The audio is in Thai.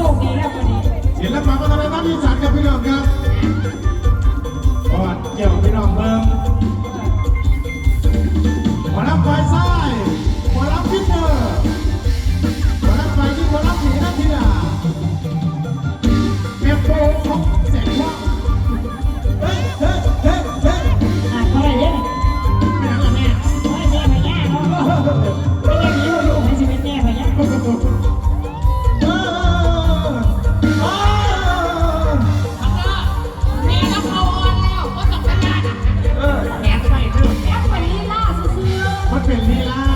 โชคดีครับวันนี้ เห็นแล้วครต่าทางด้านอีสานกับพี่น้องครับ มันเป็นลีลา